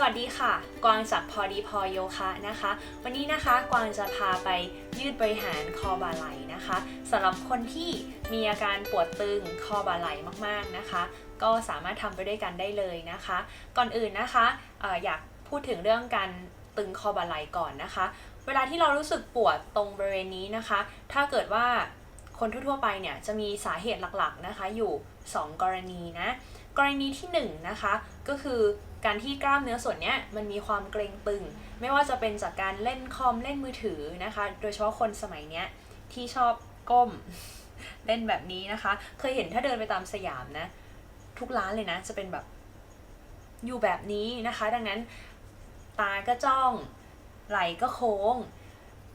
สวัสดีค่ะ กวางจากพอดีพอโยคะนะคะ วันนี้นะคะกวางจะพาไปยืดบริหารคอบ่าไหล่นะคะสำหรับคนที่มีอาการปวดตึงคอบ่าไหล่มากๆนะคะ ก็สามารถทำไปด้วยกันได้เลยนะคะ ก่อนอื่นนะคะอออยากพูดถึงเรื่องการตึงคอบ่าไหล่ก่อนนะคะ เวลาที่เรารู้สึกปวดตรงบริเวณนี้นะคะ ถ้าเกิดว่าคนทั่วๆไปเนี่ยจะมีสาเหตุหลักๆนะคะอยู่ 2 กรณีนะกรณีที่1นงนะคะก็คือ การที่กล้ามเนื้อส่วนนี้มันมีความเกร็งตึง ไม่ว่าจะเป็นจากการเล่นคอมเล่นมือถือนะคะ โดยเฉพาะคนสมัยเนี้ยที่ชอบก้มเล่นแบบนี้นะคะ เคยเห็นถ้าเดินไปตามสยามนะ ทุกร้านเลยนะ จะเป็นแบบอยู่แบบนี้นะคะ ดังนั้นตาก็จ้องไหล่ก็โค้ง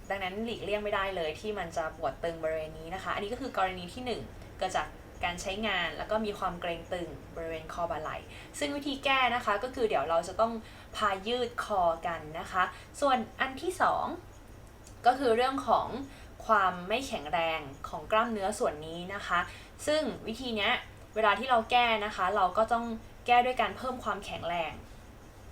ดังนั้นหลีกเลี่ยงไม่ได้เลยที่มันจะปวดตึงบริเวณนี้นะคะ อันนี้ก็คือกรณีที่ 1 เกิดจาก การใช้งานแล้วก็มีความเกรงตึงบริเวณคอบ่าไหล่ซึ่งวิธีแก้นะคะก็คือเดี๋ยวเราจะต้องพายืดคอกันนะคะ ส่วนอันที่ 2 ก็คือเรื่องของความไม่แข็งแรงของกล้ามเนื้อส่วนนี้นะคะ ซึ่งวิธีเนี้ยเวลาที่เราแก้นะคะ เราก็ต้องแก้ด้วยการเพิ่มความแข็งแรง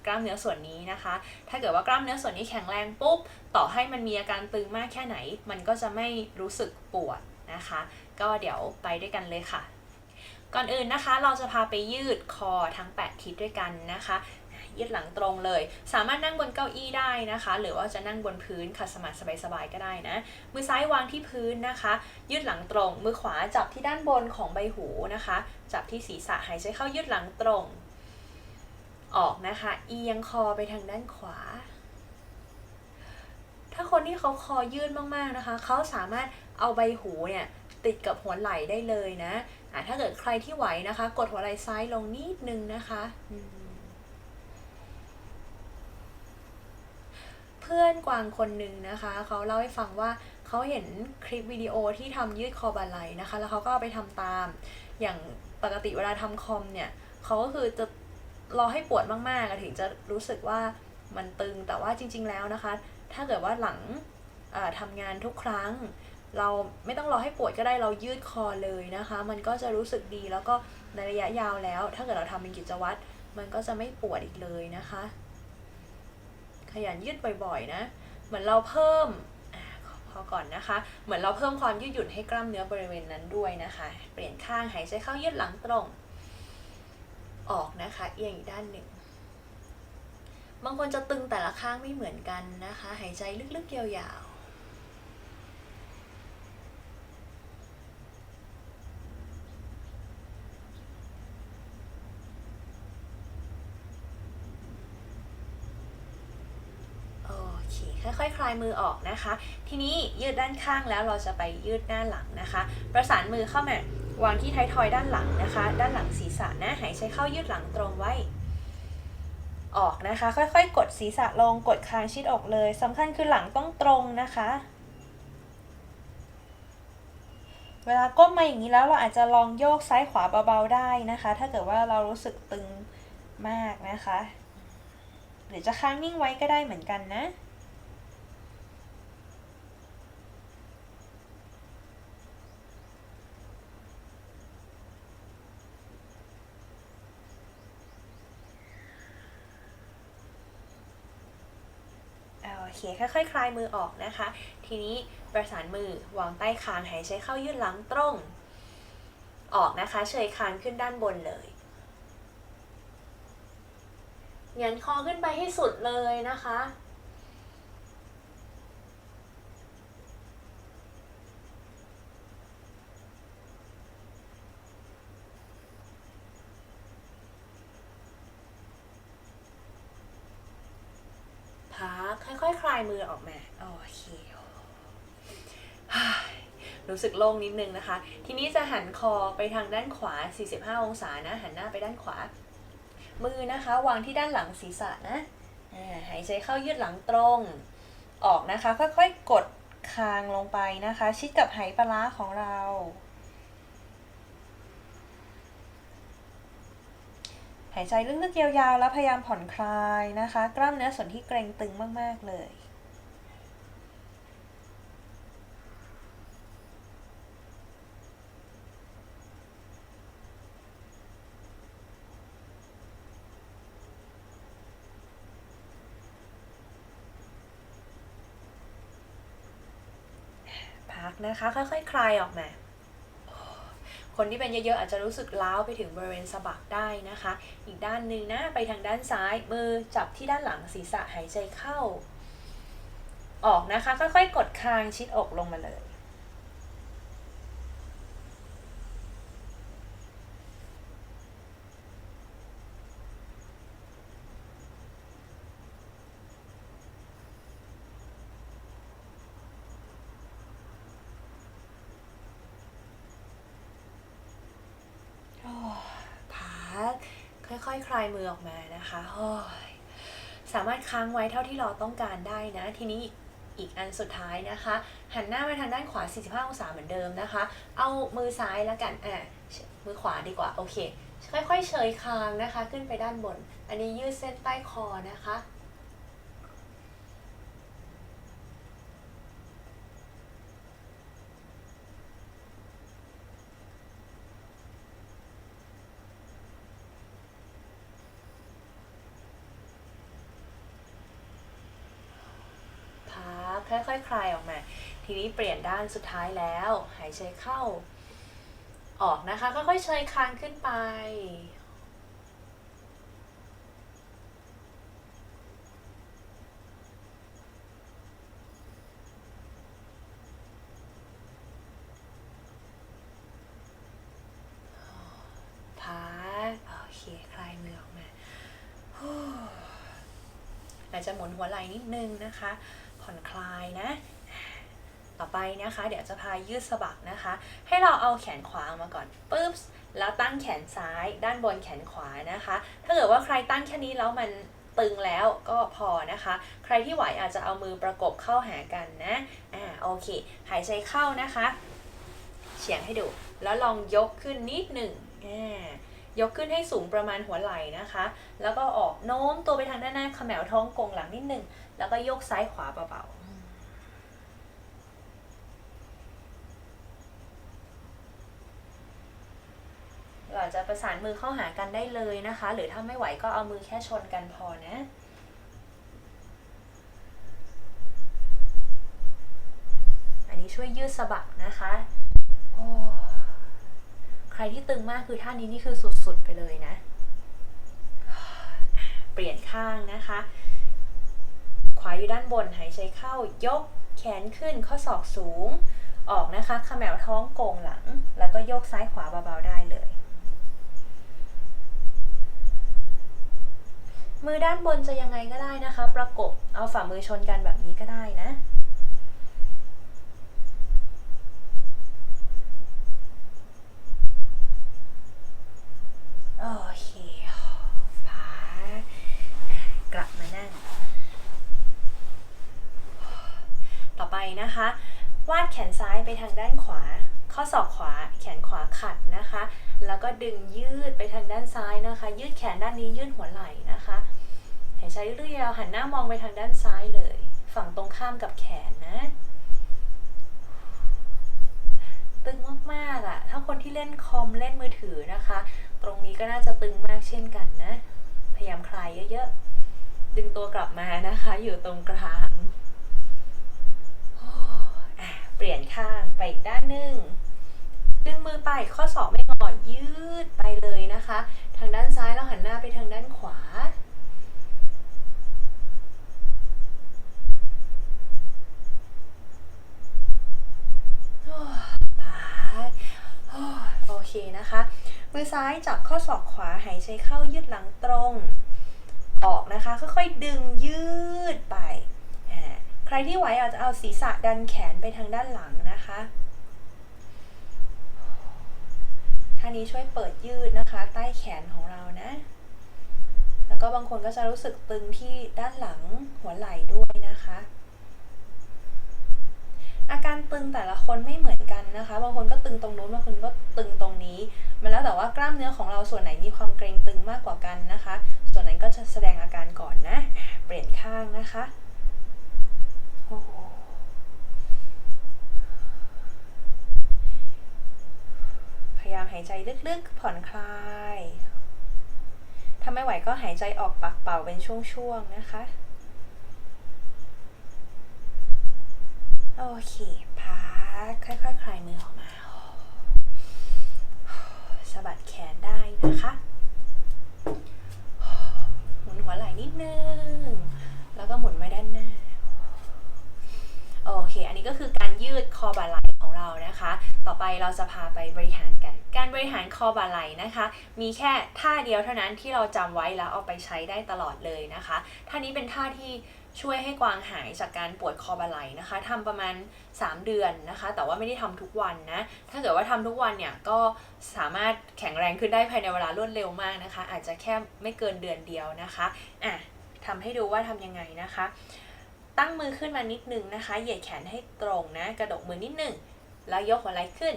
กล้ามเนื้อส่วนนี้นะคะ ถ้าเกิดว่ากล้ามเนื้อส่วนนี้แข็งแรงปุ๊บ ต่อให้มันมีอาการตึงมากแค่ไหน มันก็จะไม่รู้สึกปวด นะคะ ก็เดี๋ยวไปด้วยกันเลยค่ะ ก่อนอื่นนะคะเราจะพาไปยืดคอทั้ง 8 ทิศด้วยกันนะคะยืดหลังตรงเลย สามารถนั่งบนเก้าอี้ได้นะคะ หรือว่าจะนั่งบนพื้นขัดสมาธิสบายๆก็ได้นะ มือซ้ายวางที่พื้นนะคะ ยืดหลังตรง มือขวาจับที่ด้านบนของใบหูนะคะ จับที่ศีรษะหายใจเข้ายืดหลังตรง ออกนะคะ เอียงคอไปทางด้านขวา คนที่เขาคอยืดมากๆนะคะ เขาสามารถเอาใบหูเนี่ยติดกับหัวไหล่ได้เลยนะอะถ้าเกิดใครที่ไหวนะคะ กดหัวไหล่ซ้ายลงนิดนึงนะคะเพื่อนกวางคนหนึ่งนะคะ เขาเล่าให้ฟังว่าเขาเห็นคลิปวิดีโอที่ทำยืดคอบาไหลนะคะ แล้วเขาก็ไปทำตาม อย่างปกติเวลาทำคอมเนี่ยเขาก็คือจะรอให้ปวดมากๆถึงจะรู้สึกว่า มันตึงแต่ว่าจริง ๆ แล้วนะคะ ถ้าเกิดว่าหลังเอ่อทำงานทุกครั้ง เราไม่ต้องรอให้ปวดก็ได้เรายืดคอเลยนะคะ มันก็จะรู้สึกดีแล้วก็ในระยะยาวแล้ว ถ้าเกิดเราทำเป็นกิจวัตรมันก็จะไม่ปวดอีกเลยนะคะ ขยันยืดบ่อยๆนะเหมือนเราเพิ่มอพอก่อนนะคะ เหมือนเราเพิ่มความยืดหยุ่นให้กล้ามเนื้อบริเวณนั้นด้วยนะคะ เปลี่ยนข้างหายใจเข้ายืดหลังตรง ออกนะคะ เอียงอีกด้านหนึ่ง บางคนจะตึงแต่ละข้างไม่เหมือนกันนะคะ หายใจลึกๆยาวๆโอเคค่อยๆ คลายมือออกนะคะ ทีนี้ยืดด้านข้างแล้วเราจะไปยืดหน้าหลังนะคะ ประสานมือเข้ามาวางที่ท้ายทอยด้านหลังนะคะ ด้านหลังศีรษะนะ หายใจเข้ายืดหลังตรงไว้ ออกนะคะ ค่อยๆ กดศีรษะลงกดคางชิดอกเลยสำคัญคือหลังต้องตรงนะคะ เวลาก้มมาอย่างนี้แล้วเราอาจจะลองโยกซ้ายขวาเบาๆได้นะคะ ถ้าเกิดว่าเรารู้สึกตึงมากนะคะ หรือจะค้างนิ่งไว้ก็ได้เหมือนกันนะ เคค่อยๆคลายมือออกนะคะ ทีนี้ประสานมือวางใต้คางหายใจเข้ายืดหลังตรง ออกนะคะเฉยคางขึ้นด้านบนเลยเงยนคอขึ้นไปให้สุดเลยนะคะ พัก ค่อยๆ คลายมือออกมาโอเครู้สึกโล่งนิดนึงนะคะ ทีนี้จะหันคอไปทางด้านขวา 45 องศานะ หันหน้าไปด้านขวา มือนะคะ วางที่ด้านหลังศีรษะนะหายใจเข้ายืดหลังตรง ออกนะคะ ค่อยๆ กดคางลงไปนะคะ ชิดกับไหปลาร้าของเรา หายใจลึกๆยาวๆ แล้วพยายามผ่อนคลายนะคะ กล้ามเนื้อส่วนที่เกร็งตึงมากๆเลย พักนะคะ ค่อยๆ คลายออกมา คนที่เป็นเยอะๆอาจจะรู้สึกล้าวไปถึงบริเวณสะบักได้นะคะ อีกด้านหนึ่งนะไปทางด้านซ้าย มือจับที่ด้านหลังศีรษะหายใจเข้า ออกนะคะค่อยๆกดคางชิดอกลงมาเลย โอ้ยพัก ค่อยๆ คลายมือออกมานะคะสามารถค้างไว้เท่าที่เราต้องการได้นะ ทีนี้อีกอีกอันสุดท้ายนะคะ หันหน้าไปทางด้านขวา 45 องศาเหมือนเดิมนะคะ เอามือซ้ายแล้วกันอะมือขวาดีกว่า โอเค ค่อยๆ เฉยคางนะคะ ขึ้นไปด้านบน อันนี้ยืดเส้นใต้คอนะคะ พักค่อยๆคคลายออกมา ทีนี้เปลี่ยนด้านสุดท้ายแล้ว หายใจเข้า ออกนะคะ ค่อยๆเชยคางขึ้นไป พักโอเคคลายมือออกมาอาจจะหมุนหัวไหล่นิดนึงนะคะ ผ่อนคลายนะ ต่อไปนะคะ เดี๋ยวจะพายืดสะบักนะคะ ให้เราเอาแขนขวาออกมาก่อนปึ๊บแล้วตั้งแขนซ้ายด้านบนแขนขวานะคะ ถ้าเกิดว่าใครตั้งแค่นี้แล้วมันตึงแล้วก็พอนะคะ ใครที่ไหวอาจจะเอามือประกบเข้าหากันนะอ่าโอเค หายใจเข้านะคะเฉียงให้ดู แล้วลองยกขึ้นนิดหนึ่งอ่ายกขึ้นให้สูงประมาณหัวไหล่นะคะ แล้วก็ออกโน้มตัวไปทางด้านหน้าขมวท้องกงหลังนิดหนึ่งแล้วก็ยกซ้ายขวาเบาๆเราจะ ประสานมือเข้าหากันได้เลยนะคะ หรือถ้าไม่ไหวก็เอามือแค่ชนกันพอนะอันนี้ช่วยยืดสะบักนะคะโอ้ใครที่ตึงมากคือท่านี้นี่คือสุดๆไปเลยนะ เปลี่ยนข้างนะคะ ขวาอยู่ด้านบนหายใจเข้ายกแขนขึ้นข้อศอกสูงออกนะคะขมวท้องโก่งหลัง แล้วก็โยกซ้ายขวาเบาๆได้เลย มือด้านบนจะยังไงก็ได้นะคะ ประกบเอาฝ่ามือชนกันแบบนี้ก็ได้นะ โอเคพักกลับมานั่ง ต่อไปนะคะ วาดแขนซ้ายไปทางด้านขวา ข้อศอกขวา แขนขวาขัดนะคะแล้วก็ดึงยืดไปทางด้านซ้ายนะคะ ยืดแขนด้านนี้ยืดหัวไหล่นะคะ หายใจเรียวหันหน้ามองไปทางด้านซ้ายเลย ฝั่งตรงข้ามกับแขนนะ ตึงมากๆอะ่ะ ถ้าคนที่เล่นคอมเล่นมือถือนะคะ ตรงนี้ก็น่าจะตึงมากเช่นกันนะ พยายามคลายเยอะๆ ดึงตัวกลับมานะคะ อยู่ตรงกลางเปลี่ยนข้างไปอีกด้านหนึ่งดึงมือไปข้อศอกไม่งอยืดไปเลยนะคะ ทางด้านซ้ายเราหันหน้าไปทางด้านขวา พักโอ เคนะคะ มือซ้ายจับข้อศอกขวาหายใจเข้ายืดหลังตรง ออกนะคะ ค่อยๆดึงยืดไป ใครที่ไหวอาจจะเอาศีรษะดันแขนไปทางด้านหลังนะคะท่านี้ช่วยเปิดยืดนะคะ ใต้แขนของเรานะ แล้วก็บางคนก็จะรู้สึกตึงที่ด้านหลังหัวไหล่ด้วยนะคะ อาการตึงแต่ละคนไม่เหมือนกันนะคะ บางคนก็ตึงตรงนู้นบางคนก็ตึงตรงนี้ มันแล้วแต่ว่ากล้ามเนื้อของเราส่วนไหนมีความเกร็งตึงมากกว่ากันนะคะ ส่วนนั้นก็จะแสดงอาการก่อนนะ เปลี่ยนข้างนะคะพยายามหายใจลึกๆ ผ่อนคลาย ถ้าไม่ไหวก็หายใจออกปากเป่าเป็นช่วงๆ นะคะ โอเค พัค่อยๆคลายมือออกมาสะบัดแขนได้นะคะ หมุนหัวไหล่นิดนึง แล้วก็หมุนมาด้านหน้า โอเค อันนี้ก็คือการยืดคอบ่าไหล่ของเรานะคะ ต่อไปเราจะพาไปบริหารกัน การบริหารคอบ่าไหล่นะคะ มีแค่ท่าเดียวเท่านั้นที่เราจำไว้แล้วเอาไปใช้ได้ตลอดเลยนะคะ ท่านี้เป็นท่าที่ ช่วยให้กวางหายจากการปวดคอบ่าไหล่นะคะทำประมาณ 3 เดือนนะคะ แต่ว่าไม่ได้ทำทุกวันนะ ถ้าเกิดว่าทำทุกวันเนี่ยก็สามารถแข็งแรงขึ้นได้ภายในเวลารวดเร็วมากนะคะ อาจจะแค่ไม่เกินเดือนเดียวนะคะอะทำให้ดูว่าทำยังไงนะคะ ตั้งมือขึ้นมานิดนึงนะคะ เหยียดแขนให้ตรงนะ กระดกมือนิดนึง แล้วยกหัวไหล่ขึ้น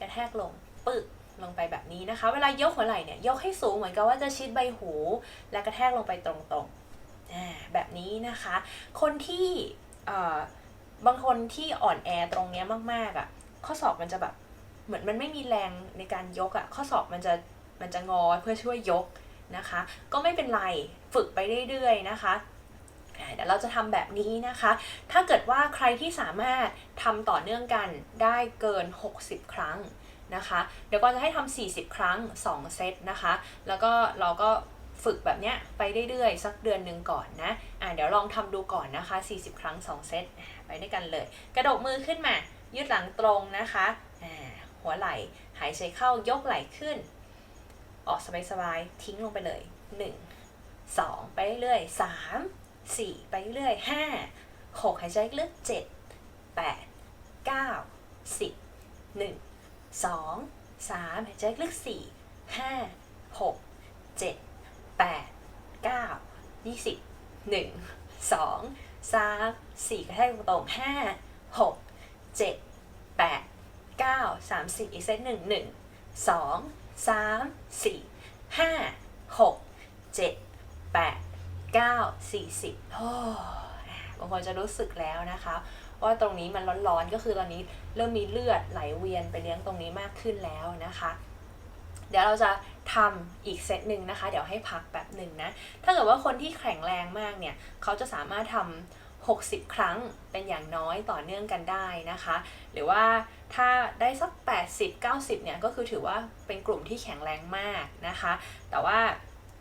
กระแทกลงปึกลงไปแบบนี้นะคะ เวลายกหัวไหล่เนี่ยยกให้สูงเหมือนกับว่าจะชิดใบหู และกระแทกลงไปตรงๆ แบบนี้นะคะ คนที่บางคนที่อ่อนแอตรงเนี้ยมากๆอะ่ะ ข้อศอกมันจะแบบเหมือนมันไม่มีแรงในการยกอะ่ะ ข้อศอกมันจะมันจะงอเพื่อช่วยยกนะคะ ก็ไม่เป็นไรฝึกไปเรื่อยๆนะคะเดี๋ยวเราจะทำแบบนี้นะคะ ถ้าเกิดว่าใครที่สามารถทำต่อเนื่องกันได้เกิน 60 ครั้งนะคะ เดี๋ยวก็จะให้ทำ40 ครั้ง 2 เซตนะคะ แล้วก็เราก็ ฝึกแบบเนี้ยไปเรื่อยๆ สักเดือนหนึ่งก่อนนะ อ่าเดี๋ยวลองทำดูก่อนนะคะ 40 ครั้ง 2 เซต ไปด้วยกันเลย กระดกมือขึ้นมา ยืดหลังตรงนะคะ อ่า หัวไหล่ หายใจเข้ายกไหล่ขึ้น ออกสบายๆ ทิ้งลงไปเลย 1 2 ไปเรื่อยๆ3สี่ไปเรื่อยห้าหกหายใจลึกเจ็ดแปดเก้าสิบหนึ่งสองสามหายใจลึกสี่ห้าหกเจ็ด แปดเก้ายี่สิบหนึ่งสองสามสี่กระแทกตรงๆห้าหกเจ็ดแปดเก้าสามสี่อีกเซตหนึ่งหนึ่งสองสามสี่ห้าหกเจ็ดแปด9 40โอ้บางคนจะรู้สึกแล้วนะคะว่าตรงนี้มันร้อนๆ ก็คือตอนนี้เริ่มมีเลือดไหลเวียนไปเลี้ยงตรงนี้มากขึ้นแล้วนะคะ เดี๋ยวเราจะ ทำอีกเซตหนึ่งนะคะ เดี๋ยวให้พักแบบหนึ่งนะ ถ้าเกิดว่าคนที่แข็งแรงมากเนี่ย เขาจะสามารถทำ60 ครั้งเป็นอย่างน้อยต่อเนื่องกันได้นะคะ หรือว่าถ้าได้สัก 80 90 เนี่ย ก็คือถือว่าเป็นกลุ่มที่แข็งแรงมากนะคะ แต่ว่า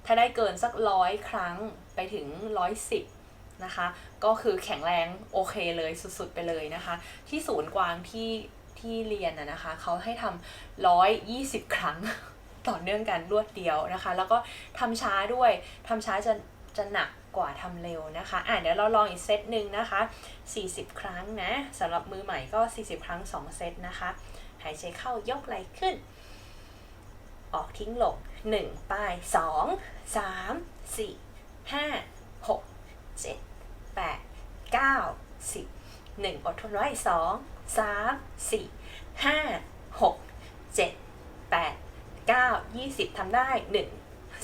ถ้าได้เกินสักร้อยครั้งไปถึงร้อยสิบนะคะ ก็คือแข็งแรงโอเคเลยสุดๆไปเลยนะคะ ที่ศูนย์กวางที่ที่เรียนนะนะคะ เขาให้ทำร้อยยี่สิบครั้ง ต่อเนื่องกันรวดเดียวนะคะ แล้วก็ทำช้าด้วยทำช้าจะจะหนักกว่าทำเร็วนะคะอะเดี๋ยวเราลองอีกเซตหนึ่งนะคะ 40 ครั้งนะสำหรับมือใหม่ก็ 40 ครั้ง 2 เซตนะคะ หายใจเข้ายกไหล่ขึ้น ออกทิ้งลงหนึ่งไปสองสามสี่ห้าหกเจ็ดแปดเก้าสิบหนึ่งอดทนไว้สองสามสี่ ห้าหกเก้ายี่สิบทำได้หนึ่ง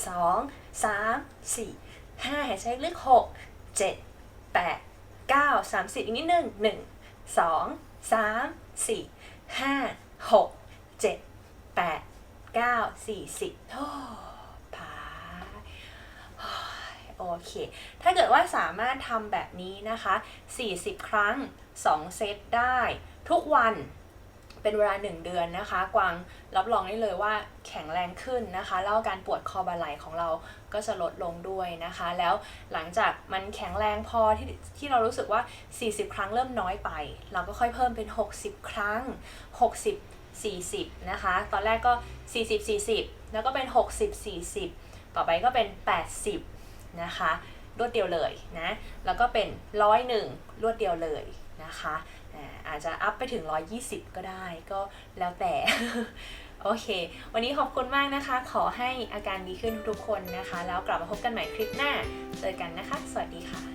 สองสามสี่ห้ายใจลึกหกเจ็ดแปดเก้าสามสิบอีกนิดหนึ่งหนึ่งสองสามสี่ห้าหกเจ็ดแปดเก้าสี่สิบโอ้พาโอเค ถ้าเกิดว่าสามารถทำแบบนี้นะคะ 40 ครั้ง 2 เซตได้ทุกวัน เป็นเวลา 1 เดือนนะคะ กวางรับรองได้เลยว่าแข็งแรงขึ้นนะคะ แล้วการปวดคอบ่าไหล่ของเราก็จะลดลงด้วยนะคะ แล้วหลังจากมันแข็งแรงพอที่ที่เรารู้สึกว่า 40 ครั้งเริ่มน้อยไป เราก็ค่อยเพิ่มเป็น 60 ครั้ง 60 40 นะคะ ตอนแรกก็ 40 40 แล้วก็เป็น 60 40 ต่อไปก็เป็น 80 นะคะ รวดเดียวเลยนะ แล้วก็เป็นร้อยหนึ่งรวดเดียวเลยนะคะ อาจจะอัพไปถึง 120 ก็ได้ก็แล้วแต่ โอเค วันนี้ขอบคุณมากนะคะ ขอให้อาการดีขึ้นทุกๆคนนะคะ แล้วกลับมาพบกันใหม่คลิปหน้า เจอกันนะคะ สวัสดีค่ะ